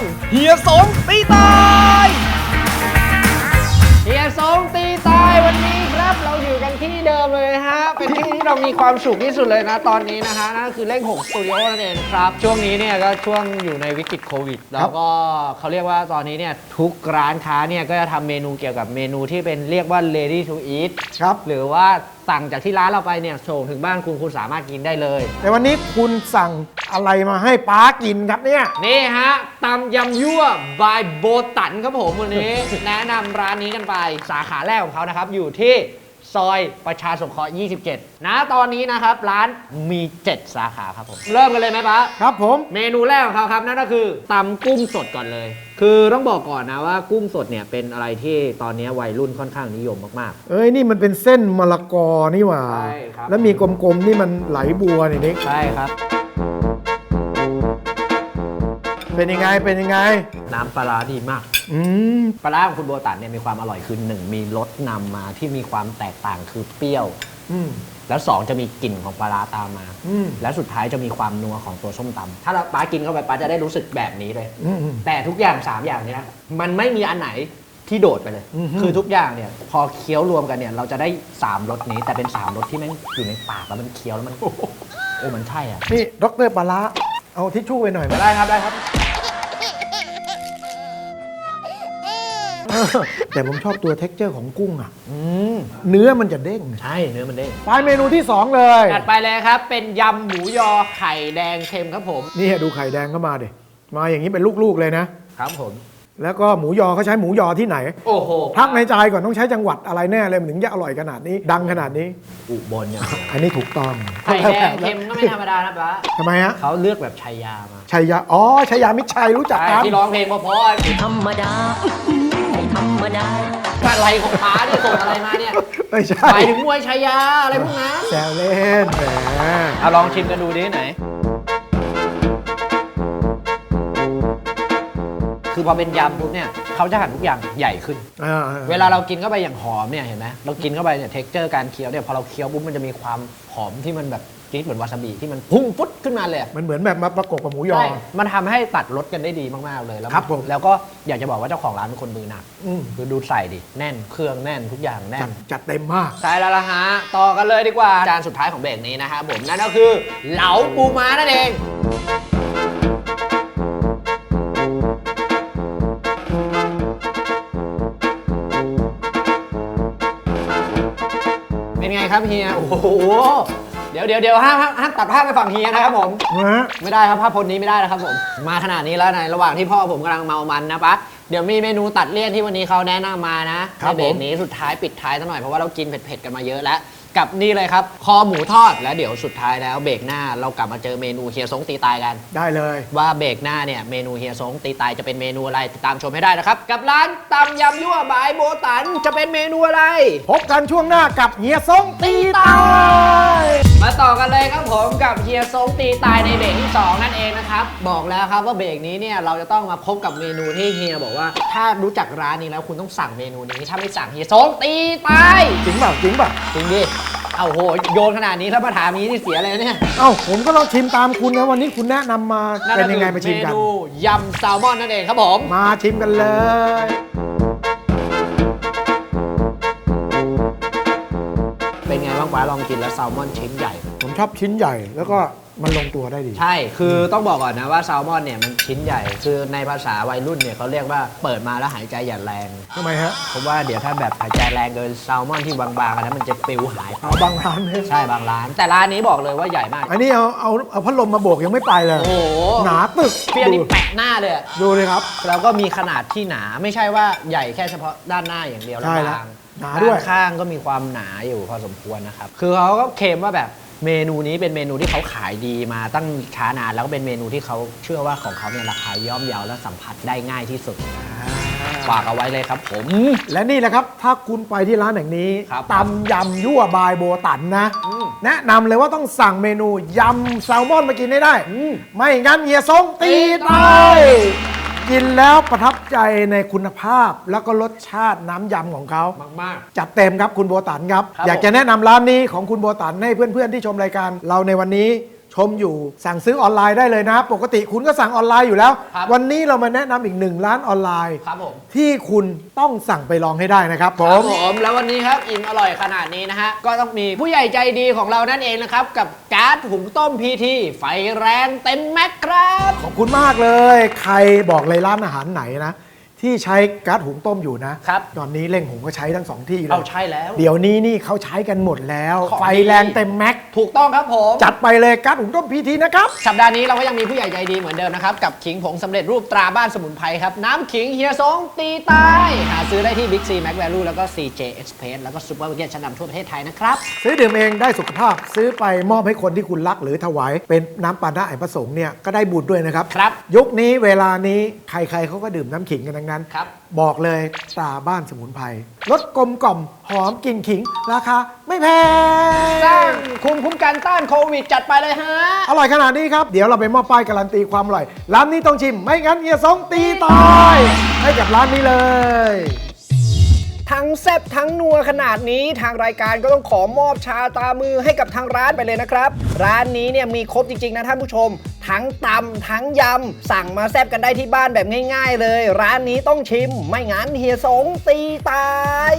งเฮียสงตีตาย เฮียสงตีตายวันนี้ เราอยู่กันที่เดิมเลยฮะ เป็นที่ที่เรามีความสุขที่สุดเลยนะตอนนี้นะฮะ นั่นก็คือเลข6สตูดิโอนั่นเองครับ ช่วงนี้เนี่ยก็ช่วงอยู่ในวิกฤตโควิด แล้วก็เขาเรียกว่าตอนนี้เนี่ยทุกร้านค้าเนี่ยก็จะทำเมนูเกี่ยวกับเมนูที่เป็นเรียกว่า ready to eat ครับ หรือว่าสั่งจากที่ร้านเราไปเนี่ยส่งถึงบ้านคุณคุณสามารถกินได้เลยแต่วันนี้คุณสั่งอะไรมาให้ป้ากินครับเนี่ย นี่ฮะตำยำยั่วบายโบตันครับผมวันนี้ แนะนำร้านนี้กันไปสาขาแรกของเขานะครับ อยู่ที่ ซอยประชาสงเคราะห์ 27 นะตอนนี้นะครับ ร้านมี 7 สาขาครับผม เริ่มกันเลยไหมปะครับผม เมนูแรกของเขาครับนั่นก็คือตำกุ้งสดก่อนเลย คือต้องบอกก่อนนะว่ากุ้งสดเนี่ยเป็นอะไรที่ตอนนี้วัยรุ่นค่อนข้างนิยมมาก เอ้ยนี่มันเป็นเส้นมะละกอนี่หว่า ใช่ครับ แล้วมีกลมๆนี่มันไหลบัวนี่นิกๆ ใช่ครับ เป็นยังไงเป็นยังไง น้ำปลาร้าดีมาก อืมปลาร้าของคุณโบตันเนี่ยมีความอร่อยคือหนึ่งมีรสนำมาที่มีความแตกต่างคือเปรี้ยว อืม แล้วสองจะมีกลิ่นของปลาร้าตามมา อืม แล้วสุดท้ายจะมีความนัวของตัวส้มตำถ้าเราป้ากินเข้าไปป้าจะได้รู้สึกแบบนี้เลย อืมอืมแต่ทุกอย่าง 3 อย่างเนี้ยมันไม่มีอันไหนที่โดดไปเลย อือฮึ คือทุกอย่างเนี่ยพอเคี้ยวรวมกันเนี่ยเราจะได้ 3รสนี้แต่เป็น 3รสที่แม่งอยู่ในปากแล้วมันเคี้ยวแล้วมันโอ้มันใช่อะนี่ดรปลาร้าเอาทิชชู่ไปหน่อยไหมได้ครับได้ครับ แต่ผมชอบตัวเท็กเจอร์ของกุ้งอะอืมเนื้อมันจะเด้งใช่เนื้อมันเด้งไปเมนูที่ 2 เลยจัดไปเลยครับ เป็นยำหมูยอไข่แดงเค็มครับผม นี่ดูไข่แดงเข้ามาดิมาอย่างนี้เป็นลูกๆเลยนะครับผม แล้วก็หมูยอเขาใช้หมูยอที่ไหน โอ้โหพักในใจก่อนต้องใช้จังหวัดอะไรแน่เลยมันถึงจะอร่อยขนาดนี้ ดังขนาดนี้ อุบลอย่างเดียวอันนี้ถูกต้องไข่แดงเค็มก็ไม่ธรรมดานะป้าทำไมฮะเขาเลือกแบบชัยยามาชัยยาอ๋อชัยยามิตรชัยรู้จักใช่กันที่ร้องเพลงเพราะๆอะธรรมดาไม่ธรรมดาอะไรของป้าเนี่ยส่งอะไรมาเนี่ยไม่ใช่หมายถึงมวยชัยยาอะไรพวกนั้นแซวเล่นแหมเอาลองชิมกันดูดิไหน คือพอเป็นยำปุ๊บเนี่ยเขาจะหั่นทุกอย่างใหญ่ขึ้น อ่าเวลาเรากินเข้าไปอย่างหอมเนี่ยเห็นไหมเรากินเข้าไปเนี่ยเท็กเจอร์การเคี้ยวเนี่ยพอเราเคี้ยวปุ๊บมันจะมีความหอมที่มันแบบจี๊ดเหมือนวาซาบิที่มันพุ่งฟุดขึ้นมาเลยอะ มันเหมือนแบบมาประกบกับหมูยอ ใช่มันทำให้ตัดรสกันได้ดีมากๆเลยแล้วครับผม แล้วก็อยากจะบอกว่าเจ้าของร้านเป็นคนมือหนักอืมคือดูใส่ดิแน่นเครื่องแน่นทุกอย่างแน่จัดนจัดเต็มมาก ใช่แล้วล่ะฮะต่อกันเลยดีกว่าจานสุดท้ายของเบรกนี้นะครับผมนั่นก็คือเหลาปูม้านั่นเอง ครับเฮีย โอ้โห เดี๋ยวเดี๋ยวเดี๋ยวห้ามห้ามห้ามตัดภาพไปฝั่งเฮียนะครับผมนะฮะไม่ได้ครับภาพพจน์นี้ไม่ได้นะครับผม มาขนาดนี้แล้วในระหว่างที่พ่อผมกำลังเมามันนะปะเดี๋ยวมีเมนูตัดเลี่ยนที่วันนี้เขาแนะนำมานะครับในเบรกผมนี้สุดท้ายปิดท้ายซะหน่อยเพราะว่าเรากินเผ็ดๆกันมาเยอะแล้ว กับนี่เลยครับ คอหมูทอดแล้วเดี๋ยวสุดท้ายแล้วเบรกหน้าเรากลับมาเจอเมนูเฮียซงตีตายกัน ได้เลย ว่าเบรกหน้าเนี่ยเมนูเฮียซงตีตายจะเป็นเมนูอะไรติดตามชมให้ได้นะครับ กับร้านตำยำยั่วบายโบตันจะเป็นเมนูอะไร พบกันช่วงหน้ากับเฮียซงตีตาย มาต่อกันเลยครับผมกับเฮียซงตีตายในเบรกที่ 2 นั่นเองนะครับ บอกแล้วครับว่าเบรกนี้เนี่ยเราจะต้องมาพบกับเมนูที่เฮียบอกว่า ถ้ารู้จักร้านนี้แล้วคุณต้องสั่งเมนูนี้ถ้าไม่สั่งเฮียซงตีตายจริงเปล่าจริงเปล่าจริงดิเอาโหโยนขนาดนี้ถ้ามาถามนี้ที่เสียเลยนะเนี่ยเอ้าผมก็ลองชิมตามคุณนะวันนี้คุณแนะนำมานั่นเป็ก็นยังไงคือไปชิมเมกันนูยำแซลมอนนั่นเองครับผม มาชิมกันเลย เป็นไงบ้างป้าลองกินแล้วแซลมอนชิ้นใหญ่ ผมชอบชิ้นใหญ่แล้วก็มันลงตัวได้ดี ใช่ คือต้องบอกก่อนนะว่าแซลมอนเนี่ยมันชิ้นใหญ่ คือในภาษาวัยรุ่นเนี่ยเขาเรียกว่าเปิดมาแล้วหายใจอย่าแรง ทำไมฮะเพราะว่าเดี๋ยวถ้าแบบหายใจแรงเกินแซลมอนที่บางๆอันนั้นมันจะปลิวหายเอาบางร้านเนี่ยใช่บางร้าน แต่ร้านนี้บอกเลยว่าใหญ่มาก อันนี้เอาเอาเอาพัดลมมาโบกยังไม่ไปเลย โอ้โหหนาตึกเปรี้ยวนี่ดูแปะหน้าเลยอะ ดูเลยครับ แล้วก็มีขนาดที่หนาไม่ใช่ว่าใหญ่แค่เฉพาะด้านหน้าอย่างเดียวแล้วใช่แล้ว บาง หนาด้วย ด้ข้างก็มีความหนาอยู่พอสมควรนะครับ คือเขาก็เคลมว่าแบบเมนูนี้เป็นเมนูที่เขาขายดีมาตั้งช้านานแล้วก็เป็นเมนูที่เขาเชื่อว่าของเขาเนี่ยราคาย่อมเยาและสัมผัสได้ง่ายที่สุดฝากเอาไว้เลยครับผม และนี่แหละครับ ถ้าคุณไปที่ร้านแห่งนี้ครับตำยำยั่วบายโบตันนะ อืม แนะนำเลยว่าต้องสั่งเมนูยำแซลมอนมากินให้ได้อืมไม่งั้นเฮียซงตีตีตาตายย กินแล้วประทับใจในคุณภาพแล้วก็รสชาติน้ำยำของเขา มาก จัดเต็มครับคุณโบตันครับ ครับอยากจะแนะนำร้านนี้ของคุณโบตันให้เพื่อนๆที่ชมรายการเราในวันนี้ ชมอยู่สั่งซื้อออนไลน์ได้เลยนะ ปกติคุณก็สั่งออนไลน์อยู่แล้ว ครับ วันนี้เรามาแนะนำอีกหนึ่งร้านออนไลน์ ครับผมที่คุณต้องสั่งไปลองให้ได้นะครับผครับม ผมแล้ววันนี้ครับอิ่มอร่อยขนาดนี้นะฮะก็ต้องมีผู้ใหญ่ใจดีของเรานั่นเองนะครับ กับก๊าซหุงต้มพีทีไฟแรงเต็มแม็กครับ ขอบคุณมากเลย ใครบอกเลยร้านอาหารไหนนะ ที่ใช้ก๊าซหุงต้มอยู่นะครับ ตอนนี้เล่งหุงก็ใช้ทั้งสองที่เลเอายใช่แล้ว เดี๋ยวนี้นี่เขาใช้กันหมดแล้ว ของดี ไฟแรงเต็มแม็กถูกต้องครับผม จัดไปเลยก๊าซหุงต้มพีทีนะครับ สัปดาห์นี้เราก็ยังมีผู้ใหญ่ใจดีเหมือนเดิมนะครับ กับขิงผงสำเร็จรูปตราบ้านสมุนไพรครับ น้ำขิงเฮียสงตีตายหาซื้อได้ที่ Big C Mac Value แล้วก็ CJ Express แล้วก็ซูเปอร์มาร์เก็ตชั้นนำทั่วประเทศไทยนะครับ ซื้อดื่มเองได้สุขภาพ ซื้อไปมอบให้คนที่คุณรักหรือถวาย เป็นน้ำปานะไอประสงค์เนี่ยก็ได้บุญด้วยนะครับ ครับ ยุคนี้เวลานี้ใครๆเขาก็ดื่มน้ำขิงกันทั้งนั้นครับ บอกเลยตราบ้านสมุนไพรรสกลมกล่อมหอมกลิ่นขิง ราคาไม่แพสร้างงภูมิคุ้มกันต้านโควิดจัดไปเลยฮะ อร่อยขนาดนี้ครับ เดี๋ยวเราไปมอบป้ายการันตีความอร่อย ร้านนี้ต้องชิม ไม่งั้นเฮียสงตีตายให้กับร้านนี้เลย ทั้งแซ่บทั้งนัวขนาดนี้ทางรายการก็ต้องขอมอบชาตามือให้กับทางร้านไปเลยนะครับ ร้านนี้เนี่ยมีครบจริงๆนะท่านผู้ชม ทั้งตำทั้งยำ สั่งมาแซ่บกันได้ที่บ้านแบบง่าย ๆ เลย ร้านนี้ต้องชิมไม่งั้นเฮียสงตีตาย